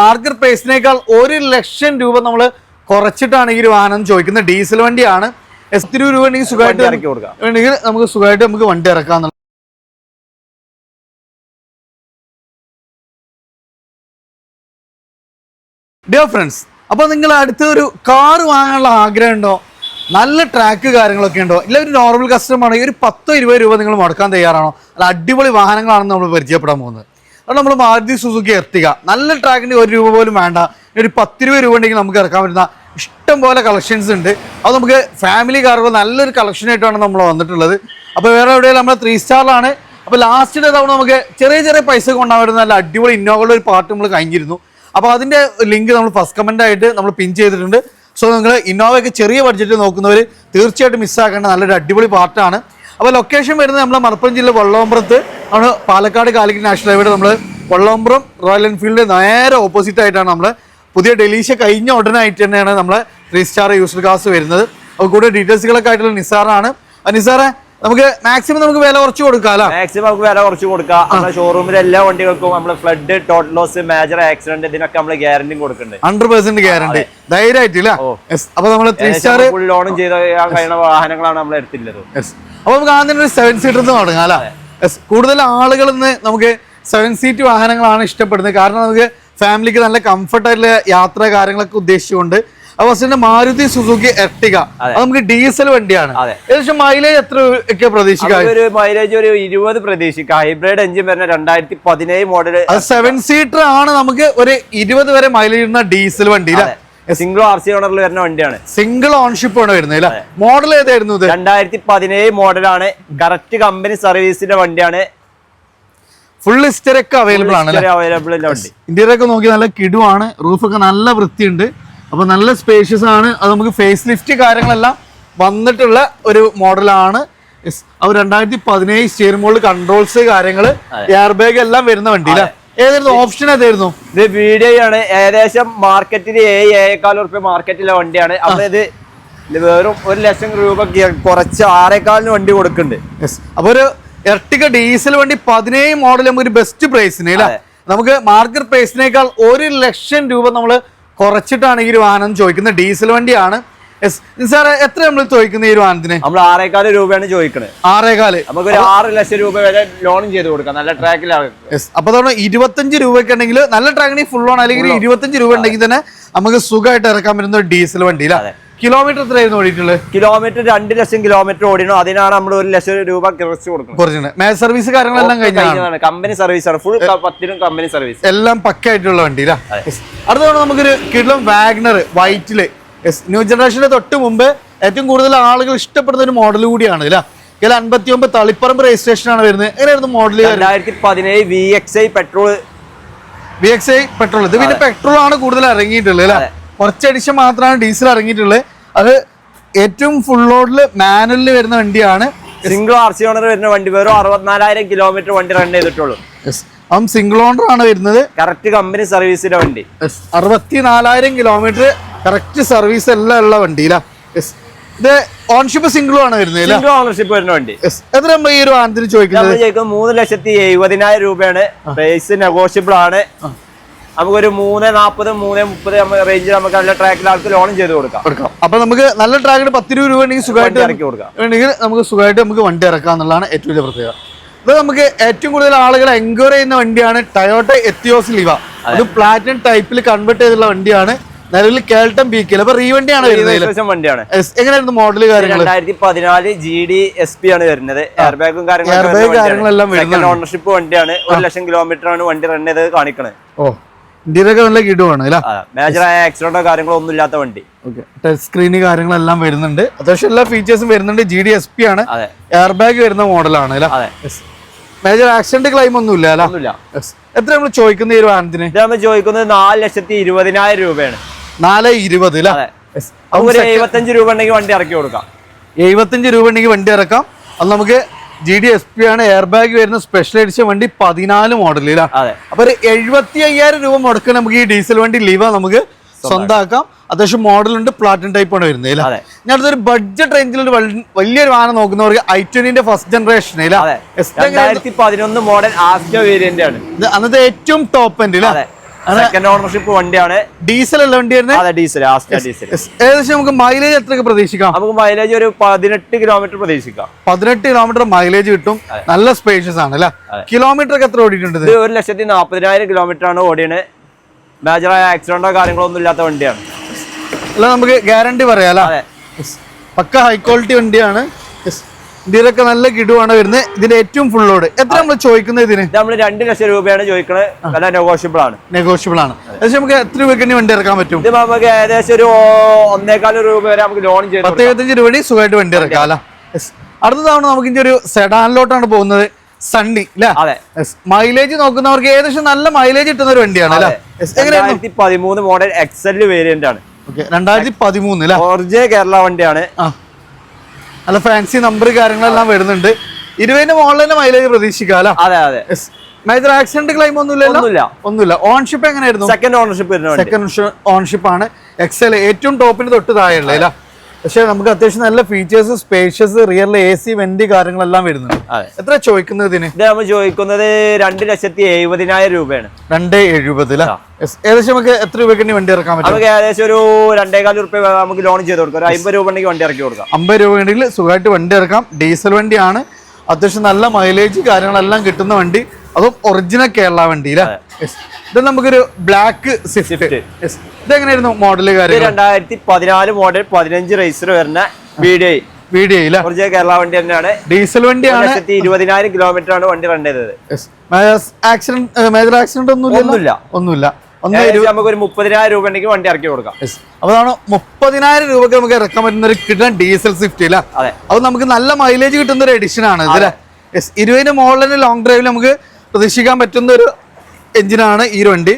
Market പ്രൈസിനേക്കാൾ ഒരു ലക്ഷം രൂപ നമ്മൾ കുറച്ചിട്ടാണ് ഈ ഒരു വാഹനം ചോദിക്കുന്നത്. ഡീസൽ വണ്ടിയാണ്. എത്ര രൂപ ഉണ്ടെങ്കിൽ സുഖമായിട്ട് ഇറക്കി കൊടുക്കാം. വേണമെങ്കിൽ നമുക്ക് സുഖമായിട്ട് നമുക്ക് വണ്ടി ഇറക്കാം ഡിയർ ഫ്രണ്ട്സ് അപ്പോൾ നിങ്ങൾ അടുത്ത ഒരു കാർ വാങ്ങാനുള്ള ആഗ്രഹം ഉണ്ടോ? നല്ല ട്രാക്ക് കാര്യങ്ങളൊക്കെ ഉണ്ടോ? ഇല്ല ഒരു നോർമൽ കസ്റ്റമർ ആണെങ്കിൽ ഒരു പത്തോ ഇരുപത് രൂപ നിങ്ങൾ മുടക്കാൻ തയ്യാറാണോ? അല്ല അടിപൊളി വാഹനങ്ങളാണെന്ന് നമ്മൾ പരിചയപ്പെടാൻ പോകുന്നത്. അത് നമ്മൾ മാരുതി സുസുക്കി എർത്തിക നല്ല ട്രാക്കിന് ഒരു രൂപ പോലും വേണ്ട. ഒരു പത്ത് രൂപ രൂപ ഉണ്ടെങ്കിൽ നമുക്ക് ഇറക്കാൻ പറ്റുന്ന ഇഷ്ടം പോലെ കളക്ഷൻസ് ഉണ്ട്. അത് നമുക്ക് ഫാമിലി കാറുകൾ നല്ലൊരു കളക്ഷൻ ആയിട്ടാണ് നമ്മൾ വന്നിട്ടുള്ളത്. അപ്പോൾ വേറെ എവിടെയും നമ്മൾ ത്രീ സ്റ്റാറിലാണ് അപ്പോൾ ലാസ്റ്റ് തവണ നമുക്ക് ചെറിയ ചെറിയ പൈസ കൊണ്ടാൻ നല്ല അടിപൊളി ഇന്നോവയുടെ ഒരു പാർട്ട് നമ്മൾ കഴിഞ്ഞിരുന്നു. അപ്പോൾ അതിന്റെ ലിങ്ക് നമ്മൾ ഫസ്റ്റ് കമന്റ് ആയിട്ട് നമ്മൾ പിൻ ചെയ്തിട്ടുണ്ട്. സോ നിങ്ങൾ ഇന്നോവയൊക്കെ ചെറിയ ബഡ്ജറ്റ് നോക്കുന്നവർ തീർച്ചയായിട്ടും മിസ്സാക്കേണ്ട നല്ലൊരു അടിപൊളി പാർട്ടാണ് അപ്പോൾ ലൊക്കേഷൻ വരുന്നത് നമ്മളെ മലപ്പുറം ജില്ല വള്ളോമ്പ്രത്ത്. ആണ് പാലക്കാട് കാലിക്കറ്റ് നാഷണൽ ഹൈവേയുടെ നമ്മൾ വള്ളോമ്പ്രം റോയൽ എൻഫീൽഡ് നേരെ ഓപ്പോസിറ്റ് ആയിട്ടാണ് നമ്മൾ പുതിയ ഡെലീഷ കഴിഞ്ഞ ഉടനായിട്ട് തന്നെയാണ് നമ്മളെ ത്രീ സ്റ്റാർ യൂസർ കാസ് വരുന്നത്. അപ്പോൾ കൂടുതൽ ഡീറ്റെയിൽസുകളൊക്കെ ആയിട്ടുള്ള നിസാറാണ്. നിസാറെ നമുക്ക് മാക്സിമം നമുക്ക് വില കുറച്ച് കൊടുക്കാം മാക്സിമം നമുക്ക് വില കുറച്ച് കൊടുക്കാം. നമ്മുടെ ഷോറൂമിലെ എല്ലാ വണ്ടികൾക്കും നമ്മൾ flood total loss major accident ഇതിനൊക്കെ നമ്മൾ ഗ്യാരണ്ടി കൊടുക്കുന്നുണ്ട്. ഹൺഡ്രഡ് പെർസെന്റ് ഗ്യാരണ്ടി ധൈര്യമായിട്ടില്ല. അപ്പൊ നമ്മൾ ത്രീ സ്റ്റാർ ഫുൾ ലോണും ചെയ്ത കഴിയുന്ന വാഹനങ്ങളാണ് നമ്മൾ എടുത്തിട്ടുള്ളത്. യെസ് അപ്പൊ നമുക്ക് ആദ്യം ഒരു സെവൻ സീറ്റർ തുടങ്ങാം അല്ലേ? കൂടുതൽ ആളുകൾ ഇന്ന് നമുക്ക് സെവൻ സീറ്റ് വാഹനങ്ങളാണ് ഇഷ്ടപ്പെടുന്നത്. കാരണം നമുക്ക് ഫാമിലിക്ക് നല്ല കംഫർട്ട് ആയിട്ടുള്ള യാത്ര കാര്യങ്ങളൊക്കെ ഉദ്ദേശിച്ചുകൊണ്ട്. അപ്പൊ ഫസ്റ്റ് മാരുതി സുസുക്കി എർട്ടിക അത്. നമുക്ക് ഡീസൽ വണ്ടിയാണ്. ഏകദേശം മൈലേജ് എത്ര ഒക്കെ പ്രതീക്ഷിക്കാം? ഒരു മൈലേജ് ഒരു ഇരുപത് പ്രതീക്ഷിക്കാം. ഹൈബ്രിഡ് എഞ്ചിൻ വരുന്ന രണ്ടായിരത്തി പതിനേഴ് മോഡൽ സെവൻ സീറ്റർ ആണ് നമുക്ക് ഒരു ഇരുപത് വരെ മൈലേജ് ഇടുന്ന ഡീസൽ വണ്ടി സിംഗിൾ ആർ സി ഓണറിൽ വരുന്ന വണ്ടിയാണ്. സിംഗിൾ ഓൺഷിപ്പ് ആണ് വരുന്നത് മോഡൽ ഏതായിരുന്നു ഇത്? രണ്ടായിരത്തി പതിനേഴ് മോഡലാണ്. കറക്റ്റ് കമ്പനി സർവീസിന്റെ വണ്ടിയാണ്. ഫുൾ ഹിസ്റ്ററൊക്കെ അവൈലബിൾ ആണ് അവൈലബിൾ വണ്ടി. ഇന്റീരിയർ ഒക്കെ നോക്കി നല്ല കിടുവാണ് ഒക്കെ നല്ല വൃത്തിയുണ്ട്. അപ്പൊ നല്ല സ്പേഷ്യസ് ആണ്. അത് നമുക്ക് ഫേസ് ലിഫ്റ്റ് കാര്യങ്ങളെല്ലാം വന്നിട്ടുള്ള ഒരു മോഡലാണ്. അപ്പൊ രണ്ടായിരത്തി പതിനേഴ് സ്റ്റിയറിംഗ് മോളിൽ കൺട്രോൾസ് കാര്യങ്ങൾ എയർ ബാഗ് എല്ലാം വരുന്ന വണ്ടി അല്ലേ? ഏതായിരുന്നു? ഓപ്ഷൻ ഏതായിരുന്നു? ഇത് വീഡിയോ ആണ് ഏകദേശം മാർക്കറ്റിൽ ഏഴ് ഏഴേക്കാൽ ഉറുപ്പ്യ മാർക്കറ്റിലെ വണ്ടിയാണ്. അപ്പൊ ഇത് വെറും ഒരു ലക്ഷം രൂപ കുറച്ച് ആറേക്കാലിന് വണ്ടി കൊടുക്കുന്നുണ്ട്. അപ്പൊ ഒരു എർട്ടിക ഡീസൽ വണ്ടി പതിനേഴ് മോഡൽ നമുക്ക് ഒരു ബെസ്റ്റ് പ്രൈസിന് അല്ലേ? നമുക്ക് മാർക്കറ്റ് പ്രൈസിനേക്കാൾ ഒരു ലക്ഷം രൂപ നമ്മൾ കുറച്ചിട്ടാണ് ഈ ഒരു വാഹനം ചോദിക്കുന്നത്. ഡീസൽ വണ്ടിയാണ്. സാറേ എത്ര നമ്മൾ ചോദിക്കുന്നത് ഈ വാഹനത്തിന്? നമ്മൾ ആറേക്കാൽ രൂപയാണ് ചോദിക്കുന്നത് ആറേകാൽ. നമുക്ക് ഒരു ആറ് ലക്ഷം രൂപ വരെ ലോണും ചെയ്ത് കൊടുക്കാം. നല്ല ട്രാക്കിലാണ് അപ്പൊ തവണ ഇരുപത്തഞ്ച് രൂപയ്ക്ക് ഉണ്ടെങ്കിൽ നല്ല ട്രാക്കിന് ഫുൾ ഓൺ അല്ലെങ്കിൽ ഇരുപത്തഞ്ച് രൂപ ഉണ്ടെങ്കിൽ തന്നെ നമുക്ക് സുഖമായിട്ട് ഇറക്കാൻ പറ്റുന്ന ഒരു ഡീസൽ വണ്ടി അതെ. കിലോമീറ്റർ എത്രയായിരുന്നു ഓടിയിട്ടുള്ളത്? കിലോമീറ്റർ രണ്ട് ലക്ഷം കിലോമീറ്റർ ഓടിനോ അതിനാണ് നമ്മൾ ഒരു ലക്ഷം രൂപ കുറച്ച് കൊടുക്കുന്നത്. മേ സർവീസ് കാര്യങ്ങളെല്ലാം കഴിഞ്ഞാണ് കമ്പനി സർവീസ് ആണ്. ഫുൾ പത്തിനും കമ്പനി സർവീസ് എല്ലാം പക്കായിട്ടുള്ള വണ്ടി അടുത്ത തവണ നമുക്കൊരു കിലോ വാഗ്നർ വൈറ്റിൽ ന്യൂ ജനറേഷന്റെ തൊട്ട് മുമ്പ് ഏറ്റവും കൂടുതൽ ആളുകൾ ഇഷ്ടപ്പെടുന്ന ഒരു മോഡൽ കൂടിയാണ് അല്ല ഇതിൽ അൻപത്തി ഒമ്പത് തളിപ്പറമ്പ് രജിസ്ട്രേഷൻ ആണ് വരുന്നത്. എങ്ങനെയായിരുന്നു മോഡൽ രണ്ടായിരത്തി പതിനേഴ് V X I petrol V X I petrol ഇത് പിന്നെ പെട്രോൾ ആണ് കൂടുതൽ ഇറങ്ങിയിട്ടുള്ളത് അല്ലെ കുറച്ച് എഡിഷൻ മാത്രമാണ് ഡീസൽ ഇറങ്ങിയിട്ടുള്ളത്. അത് ഏറ്റവും ഫുൾ ലോഡിൽ മാനുവലിൽ വരുന്ന വണ്ടിയാണ്. സിംഗിൾ ആർ സി ഓണർ വരുന്ന വണ്ടി വെറും അറുപത്തിനാലായിരം കിലോമീറ്റർ വണ്ടി റൺ ചെയ്തിട്ടുള്ളൂ. അപ്പം സിംഗിൾ ഓണർ ആണ് വരുന്നത്. കറക്റ്റ് കമ്പനി സർവീസിന്റെ വണ്ടി. അറുപത്തിനാലായിരം കിലോമീറ്റർ കറക്റ്റ് സർവീസ് എല്ലാം ഉള്ള വണ്ടിയിലാ. ഇത് ഓൺഷിപ്പ് സിംഗിളും ആണ് വരുന്നത് ഓണർഷിപ്പ് വരുന്ന വണ്ടി. എത്ര നമ്മൾ ഈ ഒരു വാഹനത്തിന് ചോദിക്കുന്നത്? മൂന്ന് ലക്ഷത്തി എഴുപതിനായിരം രൂപയാണ്. പ്രൈസ് നെഗോഷ്യബിൾ ആണ്. നമുക്കൊരു മൂന്ന് നാൽപ്പത് മൂന്ന് മുപ്പത് റേഞ്ചിൽ നമുക്ക് നല്ല ട്രാക്കിൽ ആൾക്ക് ലോണും ചെയ്ത് കൊടുക്കാം. കൊടുക്കാം. അപ്പൊ നമുക്ക് നല്ല ട്രാക്കിന് പത്ത് രൂപ രൂപ ഉണ്ടെങ്കിൽ സുഖമായിട്ട് ഇറക്കി കൊടുക്കാം. വേണമെങ്കിൽ നമുക്ക് സുഖമായിട്ട് നമുക്ക് വണ്ടി ഇറക്കാം എന്നുള്ളതാണ് ഏറ്റവും വലിയ പ്രത്യേകത. ഇത് നമുക്ക് ഏറ്റവും കൂടുതൽ ആളുകൾ എൻക്വയറി ചെയ്യുന്ന വണ്ടിയാണ് ടയോട്ട എത്തിയോസ് ലിവ അത്. പ്ലാറ്റിനം ടൈപ്പിൽ കൺവേർട്ട് ചെയ്തുള്ള വണ്ടിയാണ്. നിലവിൽ കേൾട്ടം ബീക്കിൽ അപ്പൊ റീവണ്ടിയാണ് വണ്ടിയാണ് വരുന്നത് വണ്ടിയാണ്. എങ്ങനെയായിരുന്നു മോഡൽ കാര്യങ്ങൾ രണ്ടായിരത്തി പതിനാല് ജി ഡി എസ് പി ആണ് വരുന്നത്. എയർ ബാഗും കാര്യങ്ങളെല്ലാം വരുന്നതാണ്. ഓണർഷിപ്പ് വണ്ടിയാണ്. ഒരു ലക്ഷം കിലോമീറ്റർ ആണ് വണ്ടി റൺ ചെയ്ത് കാണിക്കണത് ഓ ഇന്ത്യയിലൊക്കെ നല്ല കിടുവാണ് ആയ ആക്സിഡന്റോ കാര്യങ്ങളോ ഒന്നും ഇല്ലാത്ത വണ്ടി. ടച്ച് സ്ക്രീന് കാര്യങ്ങളെല്ലാം വരുന്നുണ്ട്. അത്യാവശ്യം എല്ലാ ഫീച്ചേഴ്സും വരുന്നുണ്ട്. ജി ഡി എസ് പി ആണ്. എയർ ബാഗ് വരുന്ന മോഡലാണ് അല്ലേ? അതെ. മേജർ ആക്സിഡന്റ് ക്ലെയിം ഒന്നും ഇല്ല ഒന്നുമില്ല. എത്ര നമ്മൾ ചോദിക്കുന്ന ഈ ഒരു വാഹനത്തിന്? നമ്മൾ ചോദിക്കുന്നത് നാല് ലക്ഷത്തി ഇരുപതിനായിരം രൂപയാണ്. നാല് ഇരുപത് ഒരു എഴുപത്തഞ്ച് രൂപ ഉണ്ടെങ്കിൽ വണ്ടി ഇറക്കി കൊടുക്കാം. എഴുപത്തഞ്ച് രൂപ ഉണ്ടെങ്കിൽ വണ്ടി ഇറക്കാം. അത് നമുക്ക് ജി ഡി എസ് പി ആണ്. എയർ ബാഗ് വരുന്ന സ്പെഷ്യൽ എഡിഷൻ വണ്ടി പതിനാല് മോഡലിലാണ് അപ്പൊ ഒരു എഴുപത്തി അയ്യായിരം രൂപ മുടക്ക് നമുക്ക് ഈ ഡീസൽ വണ്ടി ലീവ നമുക്ക് സ്വന്തമാക്കാം അത്യാവശ്യം മോഡലുണ്ട് പ്ലാറ്റിൻ ടൈപ്പ് ആണ് വരുന്നത് അല്ലേ. ഞാൻ അടുത്തൊരു ബഡ്ജറ്റ് റേഞ്ചിൽ ഒരു വലിയൊരു വാഹനം നോക്കുന്നവർക്ക് ഐ ട്വന്റിന്റെ ഫസ്റ്റ് ജനറേഷൻ അതെ. രണ്ടായിരത്തി പതിനൊന്ന് മോഡൽ വേരിയന്റ് ആണ്. അന്നത്തെ ഏറ്റവും ടോപ്പ് എൻഡ് സെക്കൻഡ് ഓണർഷിപ്പ് വണ്ടിയാണ്. ഡീസൽ അല്ല വണ്ടി ഡീസൽ ഡീസൽ ഏകദേശം നമുക്ക് മൈലേജ് എത്രയൊക്കെ പ്രതീക്ഷിക്കാം? നമുക്ക് മൈലേജ് ഒരു പതിനെട്ട് കിലോമീറ്റർ പ്രതീക്ഷിക്കാം. പതിനെട്ട് കിലോമീറ്റർ മൈലേജ് കിട്ടും. നല്ല സ്പേഷ്യസ് ആണ് അല്ലെ? കിലോമീറ്റർ ഒക്കെ എത്ര ഓടിയിട്ടുണ്ട് ഒരു ലക്ഷത്തി നാൽപ്പതിനായിരം കിലോമീറ്റർ ആണ് ഓടിയത് മേജറായ ആക്സിഡന്റോ കാര്യങ്ങളോ ഒന്നും ഇല്ലാത്ത വണ്ടിയാണ്. അല്ല നമുക്ക് ഗ്യാരണ്ടി പറയാം അല്ലേ? അതെ. പക്ക ഹൈ ക്വാളിറ്റി വണ്ടിയാണ്. ഇതിലൊക്കെ നല്ല കിടുവാണ് വരുന്നത്. ഇതിന്റെ ഏറ്റവും ഫുൾ ലോഡ് എത്ര നമ്മൾ ചോദിക്കുന്നത് ഇതിന്? ഇത് നമ്മൾ രണ്ട് ലക്ഷം രൂപയാണ് ചോദിക്കുന്നത് നല്ല നെഗോഷ്യബിൾ ആണ്. നെഗോഷ്യബിൾ ആണ്. പക്ഷേ നമുക്ക് എത്ര രൂപയ്ക്ക് വണ്ടി ഇറക്കാൻ പറ്റും? ഇത് നമുക്ക് ഏകദേശം ഒരു ഒന്നേകാൽ രൂപ വരെ നമുക്ക് ലോൺ ചെയ്യാം പത്ത് എഴുപത്തഞ്ച് രൂപ സുഖമായിട്ട് വണ്ടി ഇറക്കാം അല്ല. അടുത്ത തവണ നമുക്ക് ഇനി ഒരു സെഡാനിലോട്ടാണ് പോകുന്നത്. സണ്ണി അല്ലേ മൈലേജ് നോക്കുന്നവർക്ക് ഏകദേശം നല്ല മൈലേജ് കിട്ടുന്ന ഒരു വണ്ടിയാണ്. രണ്ടായിരത്തി പതിമൂന്ന് മോഡൽ എക്സൽ വേരിയന്റ് ആണ്. രണ്ടായിരത്തി പതിമൂന്ന് ഓർജെ കേരള വണ്ടിയാണ്. നല്ല ഫാൻസി നമ്പർ കാര്യങ്ങളെല്ലാം വരുന്നുണ്ട്. ഇരുപതിന്റെ മോഡലിന്റെ മൈലേജ് പ്രതീക്ഷിക്കാം അതെ അതെ. മേജർ ആക്സിഡന്റ് ക്ലൈം ഒന്നുമില്ലല്ലോ? ഒന്നുമില്ല. ഒന്നുമില്ല. ഓൺഷിപ്പ് എങ്ങനെയായിരുന്നു? സെക്കൻഡ് ഓണർഷിപ്പ് സെക്കൻഡ് ഓണർഷിപ്പ് ആണ്. എക്സൽ ഏറ്റവും ടോപ്പിന് തൊട്ട് താഴെയുള്ള പക്ഷെ നമുക്ക് അത്യാവശ്യം നല്ല features spacious rear A C vent കാര്യങ്ങളെല്ലാം വരുന്നുണ്ട്. എത്ര ചോദിക്കുന്നത് ഇതിന്? ഇത് നമ്മൾ ചോദിക്കുന്നത് രണ്ട് ലക്ഷത്തി എഴുപതിനായിരം രൂപയാണ്. രണ്ട് എഴുപത് ഏകദേശം നമുക്ക് എത്ര രൂപയ്ക്ക് വണ്ടി ഇറക്കാൻ പറ്റും? നമുക്ക് ഏകദേശം ഒരു രണ്ടേകാൽ രൂപ നമുക്ക് ലോൺ ചെയ്ത് കൊടുക്കാം. ഒരു അമ്പത് രൂപ ഉണ്ടെങ്കിൽ വണ്ടി ഇറക്കി കൊടുക്കാം. അമ്പത് രൂപ ഉണ്ടെങ്കിൽ സുഖമായിട്ട് വണ്ടി ഇറക്കാം. ഡീസൽ വണ്ടിയാണ്. അത്യാവശ്യം നല്ല മൈലേജ് കാര്യങ്ങളെല്ലാം കിട്ടുന്ന വണ്ടി. അതും ഒറിജിനൽ കേരള വണ്ടി അല്ലേ ഇത് നമുക്കൊരു ബ്ലാക്ക് സ്വിഫ്റ്റ് ഇതെങ്ങനെയായിരുന്നു മോഡൽ കാര്യം രണ്ടായിരത്തി പതിനാല് മോഡൽ പതിനഞ്ച് റേസർ വരുന്ന വീഡിയോ ഒറിജിനൽ കേരള വണ്ടി തന്നെയാണ്. ഡീസൽ വണ്ടിയാണ്. ഇരുപതിനായിരം കിലോമീറ്റർ ആണ് വണ്ടി റൺ ചെയ്തത്. ആക്സിഡന്റ് മേജർ ആക്സിഡന്റ് ഒന്നുമില്ല. ഒന്നുമില്ല. നമുക്ക് ഒരു മുപ്പതിനായിരം രൂപ ഉണ്ടെങ്കിൽ വണ്ടി ഇറക്കി കൊടുക്കാം. അതാണ് മുപ്പതിനായിരം രൂപക്ക് നമുക്ക് ഇറക്കാൻ പറ്റുന്ന ഒരു കിട്ടുന്ന ഡീസൽ സ്വിഫ്റ്റ് ഇല്ല അതെ. നമുക്ക് നല്ല മൈലേജ് കിട്ടുന്ന ഒരു എഡിഷൻ ആണ് ഇതിലെ മോഡലിന് ഇരുപതിന് മുകളിൽ ലോങ് ഡ്രൈവിൽ നമുക്ക് പ്രതീക്ഷിക്കാൻ പറ്റുന്ന ഒരു എഞ്ചിനാണ് ഈ വണ്ടി.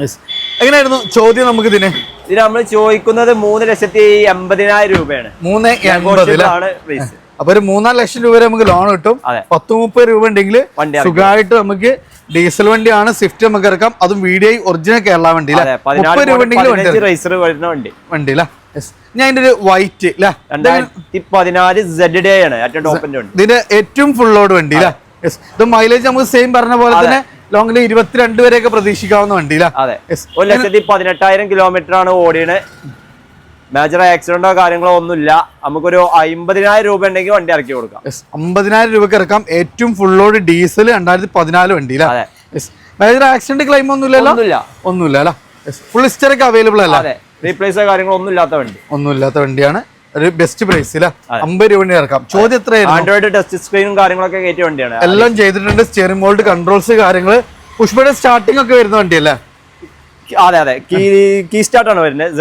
യെസ് എങ്ങനെയായിരുന്നു ചോദ്യം നമുക്ക് ഇതിന് ഇത് നമ്മൾ ചോദിക്കുന്നത് മൂന്ന് ലക്ഷത്തി എൺപതിനായിരം രൂപയാണ്. മൂന്ന് അപ്പൊ ഒരു മൂന്നാൽ ലക്ഷം രൂപ വരെ നമുക്ക് ലോൺ കിട്ടും. പത്ത് മുപ്പത് രൂപ ഉണ്ടെങ്കിൽ വണ്ടി സുഖമായിട്ട് നമുക്ക് ഡീസൽ വണ്ടിയാണ് സ്വിഫ്റ്റ് നമുക്ക് ഇറക്കാം. അതും വീഡിയോ ഒറിജിനൽ കേരള വണ്ടി മുപ്പത് രൂപ ഉണ്ടെങ്കിൽ വണ്ടി പതിനാല് വരുന്ന വണ്ടി. വണ്ടി അല്ലേ? യെസ് ഞാൻ ഇതിന്റെ ഒരു വൈറ്റ് ഇതിന്റെ ഏറ്റവും ഫുൾ ലോഡ് വണ്ടി. അല്ലേ? ഇത് മൈലേജ് നമുക്ക് സെയിം പറഞ്ഞ പോലെ തന്നെ ലോങ്ങിൽ ഇരുപത്തിരണ്ട് വരെയൊക്കെ പ്രതീക്ഷിക്കാവുന്ന വണ്ടി അല്ലേ അതെ. Yes. ഒരു ലക്ഷത്തി പതിനെട്ടായിരം കിലോമീറ്റർ ആണ് ഓടിയത് മേജർ ആക്സിഡന്റോ കാര്യങ്ങളോ ഒന്നുമില്ല. നമുക്കൊരു അമ്പതിനായിരം രൂപ ഉണ്ടെങ്കിൽ വണ്ടി ഇറക്കി കൊടുക്കാം. അമ്പതിനായിരം രൂപക്ക് ഇറക്കാം. ഏറ്റവും ഫുൾ ലോഡ് ഡീസൽ രണ്ടായിരത്തി പതിനാല് വണ്ടി അല്ലേ അതെ. യെസ് മേജർ ആക്സിഡന്റ് ക്ലെയിം ഒന്നുമില്ലല്ലോ? ഒന്നുമില്ല. ഒന്നുമില്ല അല്ലേ ഫുൾ ഹിസ്റ്ററിക്ക് അവൈലബിൾ അല്ല? റീപ്ലേസോ കാര്യങ്ങളോ ഒന്നും ഇല്ലാത്ത വണ്ടി. ഒന്നും ഇല്ലാത്ത വണ്ടിയാണ്. ഒരു ബെസ്റ്റ് പ്രൈസ് അമ്പത് രൂപ ഇറക്കാം. ചോദ്യം എത്രയായിരുന്നു? ആൻഡ്രോയിഡ് ടെസ്റ്റ് സ്ക്രീനും കാര്യങ്ങളൊക്കെ കയറ്റിയ വണ്ടിയാണ്. എല്ലാം ചെയ്തിട്ടുണ്ട്. സ്റ്റിയറിംഗ് മോൾഡ് കൺട്രോൾസ് കാര്യങ്ങൾ പുഷ്പയുടെ സ്റ്റാർട്ടിംഗ് ഒക്കെ വരുന്ന വണ്ടിയല്ലേ? അതെ അതെ. കീ കീ സ്റ്റാർട്ട് ആണ് വരുന്നത്.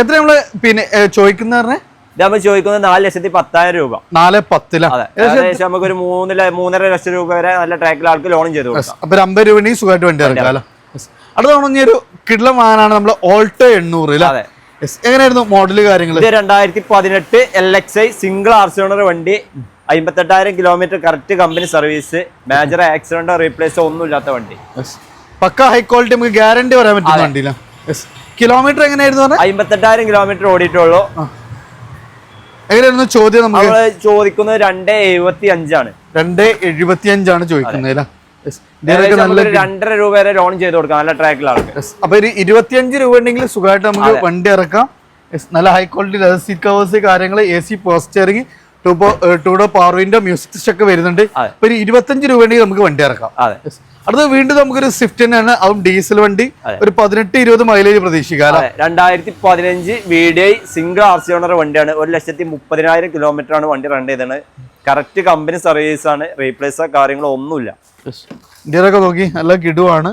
എത്ര നമ്മൾ പിന്നെ ചോദിക്കുന്ന പറഞ്ഞേ? നമ്മൾ ചോദിക്കുന്നത് നാല് ലക്ഷത്തി പത്തായിരം രൂപ. നാല് പത്തില. ഏകദേശം നമുക്ക് ഒരു മൂന്ന് ല- മൂന്നര ലക്ഷം രൂപ വരെ നല്ല ട്രാക്കിൽ ആൾക്ക് ലോൺ ചെയ്തു അപ്പൊ അമ്പത് രൂപ സുഖമായിട്ട് വണ്ടി ഇറക്കാം അടുത്ത തവണ ഒരു കിഡ്ല വാഹനമാണ് നമ്മൾ ഓൾട്ടോ എണ്ണൂറ് അതെ. എങ്ങനെയായിരുന്നു മോഡൽ കാര്യങ്ങൾ ഇത് രണ്ടായിരത്തി പതിനെട്ട് L X I single RC owner വണ്ടി അമ്പത്തെട്ടായിരം kilometre correct company service major accident റീപ്ലേസോ ഒന്നും ഇല്ലാത്ത വണ്ടി പക്ക ഹൈ ക്വാളിറ്റി നമുക്ക് ഗ്യാരണ്ടി പറയാൻ പറ്റുന്ന വണ്ടിയില്ല കിലോമീറ്റർ എങ്ങനെയായിരുന്നു അമ്പത്തെട്ടായിരം കിലോമീറ്റർ ഓടിയിട്ടുള്ളൂ. എങ്ങനെയായിരുന്നു ചോദ്യം നമ്മൾ ചോദിക്കുന്നത് രണ്ട് എഴുപത്തി അഞ്ചാണ് രണ്ട് എഴുപത്തി അഞ്ചാണ് ചോദിക്കുന്നത് രണ്ടര രൂപ വരെ ലോൺ ചെയ്ത് കൊടുക്കാം നല്ല ട്രാക്കിലാണ് അപ്പൊ ഒരു ഇരുപത്തിയഞ്ച് രൂപ ഉണ്ടെങ്കിൽ സുഖമായിട്ട് നമുക്ക് വണ്ടി ഇറക്കാം. നല്ല high quality leather seat covers കാര്യങ്ങൾ എ സി പോസ്റ്ററിങ് ടൂ ടൂഡോ പവർ വിൻഡോ മ്യൂസിക് ഒക്കെ വരുന്നുണ്ട്. ഒരു ഇരുപത്തഞ്ച് രൂപ ഉണ്ടെങ്കിൽ നമുക്ക് വണ്ടി ഇറക്കാം. അതെ Yes. അടുത്ത വീണ്ടും നമുക്കൊരു സ്വിഫ്റ്റ് തന്നെയാണ്. അതും ഡീസൽ വണ്ടി. ഒരു പതിനെട്ട് ഇരുപത് മൈലേജ് പ്രതീക്ഷിക്കാം. രണ്ടായിരത്തി പതിനഞ്ച് V D I single owner വണ്ടിയാണ്. ഒരു ലക്ഷത്തി മുപ്പതിനായിരം കിലോമീറ്റർ ആണ് വണ്ടി റൺ ചെയ്തത്. കറക്റ്റ് കമ്പനി സർവീസ് ആണ്. റീപ്ലേസോ കാര്യങ്ങളോ ഒന്നുമില്ല. ഇന്ത്യയിലൊക്കെ നോക്കി നല്ല കിടുവാണ്.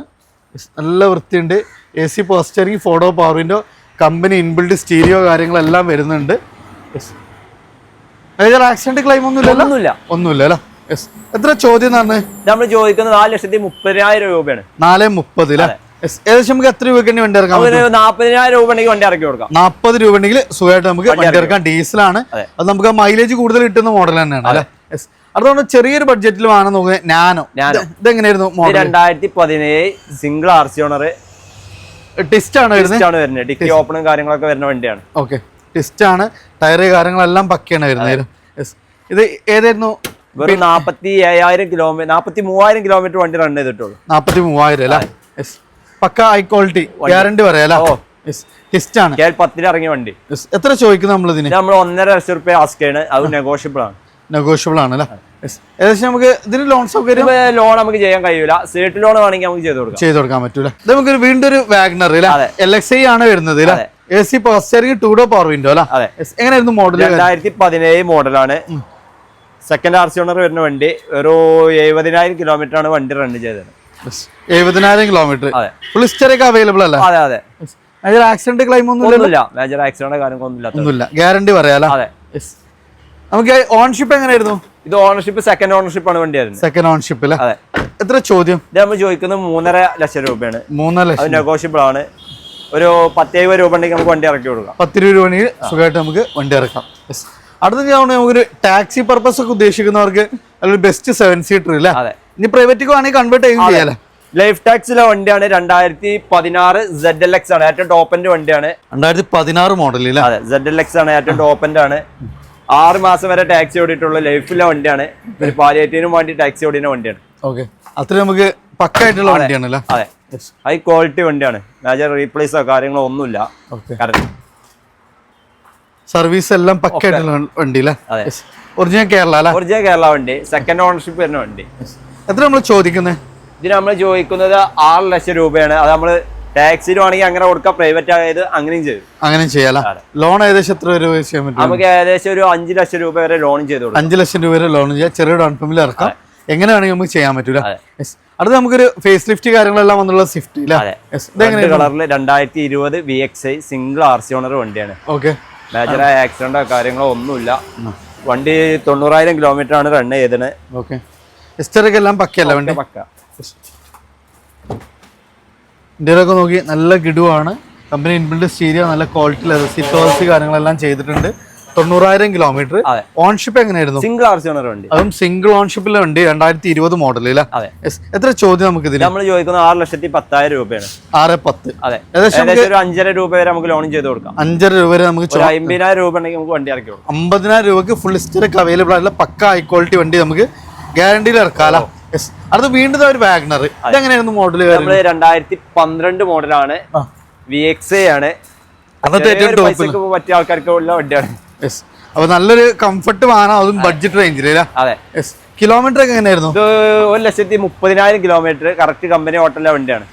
നല്ല വൃത്തിയുണ്ട്. A C power steering four door power window company inbuilt stereo കാര്യങ്ങളെല്ലാം വരുന്നുണ്ട്. മേജർ ആക്സിഡന്റ് ക്ലെയിം ഒന്നുമില്ലല്ലോ? ഒന്നുമില്ല. ഒന്നുമില്ല അല്ലേ എത്ര ചോദ്യം നമ്മൾ ചോദിക്കുന്നത് നാല് ലക്ഷത്തി മുപ്പതിനായിരം രൂപയാണ്. നാല് മുപ്പത് ഏകദേശം നമുക്ക് എത്ര രൂപയ്ക്ക് വണ്ടി ഇറക്കാം ഒരു നാൽപ്പതിനായിരം രൂപ ഉണ്ടെങ്കിൽ വണ്ടി ഇറക്കി കൊടുക്കാം. നാൽപ്പത് രൂപ ഉണ്ടെങ്കിൽ സുഖമായിട്ട് നമുക്ക് വണ്ടി ഇറക്കാം ഡീസലാണ്. അതെ. നമുക്ക് മൈലേജ് കൂടുതൽ കിട്ടുന്ന മോഡൽ തന്നെയാണ് അല്ലേ? അതുകൊണ്ട് ചെറിയൊരു ബഡ്ജറ്റിൽ വേണം നോക്കുന്നത് നാനോ. ഇതെങ്ങനെയായിരുന്നു ഇത് മോഡൽ രണ്ടായിരത്തി പതിനേഴ് സിംഗിൾ ആർ സി ഓണർ ടിസ്റ്റ് ആണ് വരുന്നത്? ഡിക്കി ഓപ്പണും കാര്യങ്ങളൊക്കെ വരുന്ന വണ്ടിയാണ്. ഓക്കെ ടിസ്റ്റ് ആണ്. ടയർ കാര്യങ്ങളെല്ലാം പക്കയാണ് വരുന്നത്. ഇത് ഏതായിരുന്നു? വെറും നാപ്പത്തി ഏഴായിരം കിലോമീറ്റർ നാപ്പത്തി മൂവായിരം കിലോമീറ്റർ വണ്ടി റൺ ചെയ്തിട്ടുള്ളൂ. നാപ്പത്തി മൂവായിരം അല്ലേ പക്ക ഹൈ ക്വാളിറ്റി ഗ്യാരണ്ടി പറയാലോ ഓ. യെസ് ഹിസ്റ്റ് ആണ്. കെ എൽ പത്തിന് ഇറങ്ങിയ വണ്ടി എത്ര ചോദിക്കുന്നത് നമ്മൾ ഇതിന് നമ്മൾ ഒന്നര ലക്ഷം റുപ്യ ആസ്കാണ് അത് നെഗോഷ്യബിൾ ആണ്. നെഗോഷ്യബിൾ ആണ് അല്ലേ? ഏകദേശം നമുക്ക് ഇതിന് ലോൺ സൗകര്യം? ലോൺ നമുക്ക് ചെയ്യാൻ കഴിയൂല. സീറ്റ് ലോൺ വേണമെങ്കിൽ നമുക്ക് ചെയ്ത് കൊടുക്കാം. ചെയ്ത് കൊടുക്കാൻ പറ്റൂല. ഇത് നമുക്ക് വീണ്ടും ഒരു വാഗ്നർ. എൽ എക്സ് ഐ ആണ് വരുന്നത്. A C power steering two door power window അല്ലേ. എങ്ങനെയായിരുന്നു മോഡൽ രണ്ടായിരത്തി പതിനേഴ് മോഡലാണ് സെക്കൻഡ് ആർ സി ഓണർ വരുന്ന വണ്ടി ഒരു എഴുപതിനായിരം കിലോമീറ്റർ ആണ് വണ്ടി റൺ ചെയ്തത്. എഴുപതിനായിരം കിലോമീറ്റർ ഫുൾ ഹിസ്റ്ററിയൊക്കെ അവൈലബിൾ അല്ല? അതെ അതെ. മേജർ ആക്സിഡന്റ് ക്ലെയിം ഒന്നും ഇല്ല ഒന്നുമില്ല. മേജർ ആക്സിഡന്റ് കാര്യങ്ങളൊന്നുമില്ല ഒന്നുമില്ല. ഗ്യാരണ്ടി പറയാലോ? അതെ. നമുക്ക് ഓൺഷിപ്പ് എങ്ങനെയായിരുന്നു? ഇത് ഓണർഷിപ്പ് സെക്കൻഡ് ഓണർഷിപ്പ് ആണ് വണ്ടി വരുന്നത് സെക്കൻഡ് ഓണർഷിപ്പ് അതെ. എത്ര ചോദ്യം? ഇത് നമ്മൾ ചോദിക്കുന്നത് മൂന്നര ലക്ഷം രൂപയാണ്. മൂന്നര ലക്ഷം. നെഗോഷ്യബിൾ ആണ്. ഒരു പത്തേഴ് രൂപ ഉണ്ടെങ്കിൽ നമുക്ക് വണ്ടി ഇറക്കി കൊടുക്കാം. പത്ത് രൂപ രൂപയിൽ സുഖമായിട്ട് നമുക്ക് വണ്ടി ഇറക്കാം. അടുത്ത ഞാൻ നമുക്കൊരു ടാക്സി പർപ്പസ് ഒക്കെ ഉദ്ദേശിക്കുന്നവർക്ക് അല്ലെങ്കിൽ ബെസ്റ്റ് സെവൻ സീറ്റർ അല്ലേ അതെ. ഇനി പ്രൈവറ്റ് വേണമെങ്കിൽ കൺവേർട്ട് ചെയ്യും ചെയ്യാലേ? ലൈഫ് ടാക്സിലെ വണ്ടിയാണ് രണ്ടായിരത്തി പതിനാറ് സെഡ് എൽ എക്സ് ആണ്. ഏറ്റവും ടോപ്പന്റെ വണ്ടിയാണ്. രണ്ടായിരത്തി പതിനാറ് മോഡൽ അതെ സെഡ് എൽ എക്സ് ആണ് ഏറ്റവും ടോപ്പന്റെ ആണ്. ആറ് മാസം വരെ ടാക്സി ഓടിയിട്ടുള്ള ലൈഫിലെ വണ്ടിയാണ്. ഒരു പാലിയേറ്റീവിനും വേണ്ടി ടാക്സി ഓടിക്കുന്ന വണ്ടിയാണ്. ഓക്കെ അത്ര നമുക്ക് പക്കായിട്ടുള്ള വണ്ടിയാണല്ലോ അതെ. ഹൈ ക്വാളിറ്റി വണ്ടിയാണ്. മേജർ റീപ്ലേസോ കാര്യങ്ങളോ ഒന്നുമില്ല. ഓക്കെ കാരണം സർവീസ് എല്ലാം പക്കായിട്ടുള്ള വണ്ടി അല്ലേ ഒറിജിനൽ കേരള അല്ലേ? ഒറിജിനൽ കേരള വണ്ടി. സെക്കൻഡ് ഓണർഷിപ്പ് വരുന്ന വണ്ടി. എത്ര നമ്മൾ ചോദിക്കുന്നത് ഇതിന് നമ്മൾ ചോദിക്കുന്നത് ആറ് ലക്ഷം രൂപയാണ്. അത് നമ്മൾ വേണമെങ്കിൽ അങ്ങനെ കൊടുക്കാം പ്രൈവറ്റ് ആയത് അങ്ങനെയും ചെയ്തു അങ്ങനെ ചെയ്യാലോ ലോൺ ഏകദേശം എത്ര രൂപ ചെയ്യാൻ പറ്റും? നമുക്ക് ഏകദേശം ഒരു അഞ്ച് ലക്ഷം രൂപ വരെ ലോൺ ചെയ്തു അഞ്ച് ലക്ഷം രൂപ വരെ ലോൺ ചെയ്യാം. ചെറിയ ഡൗൺ പേയ്മെന്റ് ഇറക്കാം. എങ്ങനെ വേണമെങ്കിൽ നമുക്ക് ചെയ്യാൻ പറ്റൂല. അടുത്ത് നമുക്കൊരു ഫേസ് ലിഫ്റ്റ് കാര്യങ്ങളെല്ലാം വന്നുള്ള സ്വിഫ്റ്റ് കളറിൽ രണ്ടായിരത്തി ഇരുപത് V X I single R C owner വണ്ടിയാണ്. ഓക്കെ മേജറായ ആക്സിഡന്റോ കാര്യങ്ങളോ ഒന്നുമില്ല. വണ്ടി തൊണ്ണൂറായിരം കിലോമീറ്റർ ആണ് റൺ ചെയ്തത്. ഓക്കെ ഹിസ്റ്ററിക്ക് എല്ലാം പക്കയല്ല വണ്ടി? പക്ക. ഇന്ത്യയിലൊക്കെ നോക്കി നല്ല കിടുവാണ് കമ്പനി ഇൻബിൽഡ് സ്റ്റീരിയോ നല്ല ക്വാളിറ്റി ലെതർ സീറ്റ് കാര്യങ്ങളെല്ലാം ചെയ്തിട്ടുണ്ട്. തൊണ്ണൂറായിരം കിലോമീറ്റർ ഓൺഷിപ്പ് എങ്ങനെയായിരുന്നു? സിംഗിൾ ആർ സി ഓണർ വണ്ടി. അതും സിംഗിൾ ഓൺഷിപ്പിലെ വണ്ടി രണ്ടായിരത്തി ഇരുപത് മോഡൽ അല്ലേ എത്ര ചോദ്യം നമുക്ക് ഇതിന് നമ്മൾ ചോദിക്കുന്നത് ആറ് ലക്ഷത്തി പത്തായിരം രൂപയാണ്. ആറ് പത്ത്. അതെ. ഏകദേശം ഒരു അഞ്ചര രൂപ വരെ നമുക്ക് ലോൺ ചെയ്ത് കൊടുക്കാം. അഞ്ചര രൂപ വരെ നമുക്ക് അമ്പതിനായിരം രൂപ ഉണ്ടെങ്കിൽ നമുക്ക് വണ്ടി ഇറക്കി കൊടുക്കാം. അമ്പതിനായിരം രൂപക്ക് ഫുൾ ഹിസ്റ്ററിക്ക് അവൈലബിൾ ആയിട്ടുള്ള പക്ക ഹൈ ക്വാളിറ്റി വണ്ടി നമുക്ക് ഗ്യാരണ്ടിയിൽ ഇറക്കാലോ അടുത്ത വീണ്ടും ഒരു വാഗ്നർ ഇതെങ്ങനെയായിരുന്നു മോഡൽ രണ്ടായിരത്തി പന്ത്രണ്ട് മോഡലാണ്. വി എക്സ് എ ആണ്. പറ്റിയ ആൾക്കാർക്ക് ഉള്ള വണ്ടിയാണ്. യെസ് അപ്പൊ നല്ലൊരു കംഫർട്ട് വാഹനം അതും ബഡ്ജറ്റ് റേഞ്ചിൽ അതെ. യെസ് കിലോമീറ്റർ ഒക്കെ എങ്ങനെയായിരുന്നു? ഒരു ലക്ഷത്തി മുപ്പതിനായിരം കിലോമീറ്റർ കറക്റ്റ് കമ്പനി ഹോട്ടലിലെ വണ്ടിയാണ്.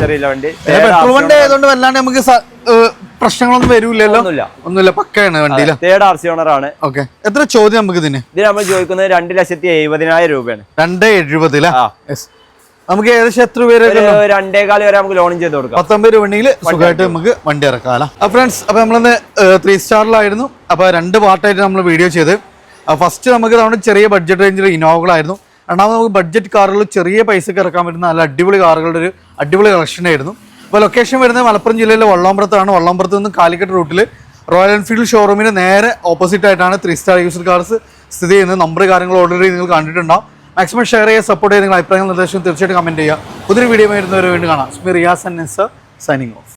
ചെറിയ വണ്ടി. പെട്രോൾ വണ്ടി ആയതുകൊണ്ട് വല്ലാണ്ട് നമുക്ക് പ്രശ്നങ്ങളൊന്നും വരൂലല്ലോ ഒന്നുമില്ല. പക്കയാണ് വണ്ടിയില. തേർഡ് ആർ സി ഓണർ ആണ് ഓക്കെ എത്ര ചോദ്യം നമുക്ക് ഇതിന് ഇത് നമ്മൾ ചോദിക്കുന്നത് രണ്ട് ലക്ഷത്തി എഴുപതിനായിരം രൂപയാണ്. രണ്ട് എഴുപതില. യെസ് നമുക്ക് ഏകദേശം എത്ര പേര് രണ്ടേകാൽ വരെ നമുക്ക് ലോൺ ചെയ്ത് കൊടുക്കാം. പത്തൊമ്പത് രൂപ ഉണ്ടെങ്കിൽ സുഖമായിട്ട് നമുക്ക് വണ്ടി ഇറക്കാം അപ്പൊ ഫ്രണ്ട്സ് അപ്പൊ നമ്മളിന്ന് ത്രീ സ്റ്റാറിലായിരുന്നു അപ്പൊ രണ്ട് പാർട്ടായിട്ട് നമ്മൾ വീഡിയോ ചെയ്ത്. ഫസ്റ്റ് നമുക്ക് തവണ ചെറിയ ബഡ്ജറ്റ് റേഞ്ചിൽ ഇനോവകളായിരുന്നു രണ്ടാമത് നമുക്ക് ബഡ്ജറ്റ് കാറുകൾ ചെറിയ പൈസക്ക് ഇറക്കാൻ പറ്റുന്ന നല്ല അടിപൊളി കാറുകളുടെ ഒരു അടിപൊളി കളക്ഷൻ ആയിരുന്നു. അപ്പോൾ ലൊക്കേഷൻ വരുന്നത് മലപ്പുറം ജില്ലയിലെ വള്ളംപുറത്താണ്. വള്ളംപുറത്ത് നിന്ന് കാലിക്കറ്റ് റൂട്ടിൽ റോയൽ എൻഫീൽഡ് ഷോറൂമിന് നേരെ ഓപ്പോസിറ്റ് ആയിട്ടാണ് ത്രീ സ്റ്റാർ യൂസർ കാർസ് സ്ഥിതി ചെയ്യുന്നത്. നമ്പർ കാര്യങ്ങൾ ഓൾറെഡി നിങ്ങൾ കണ്ടിട്ടുണ്ടാവും. മാക്സിമം ഷെയർ ചെയ്യുക സപ്പോർട്ട് ചെയ്യുക നിങ്ങൾ അഭിപ്രായങ്ങൾ നിർദ്ദേശം തീർച്ചയായിട്ടും കമന്റ് ചെയ്യുക. പുതിയൊരു വീഡിയോ വരുന്നവരെ വീണ്ടും കാണാം. Riyas and signing off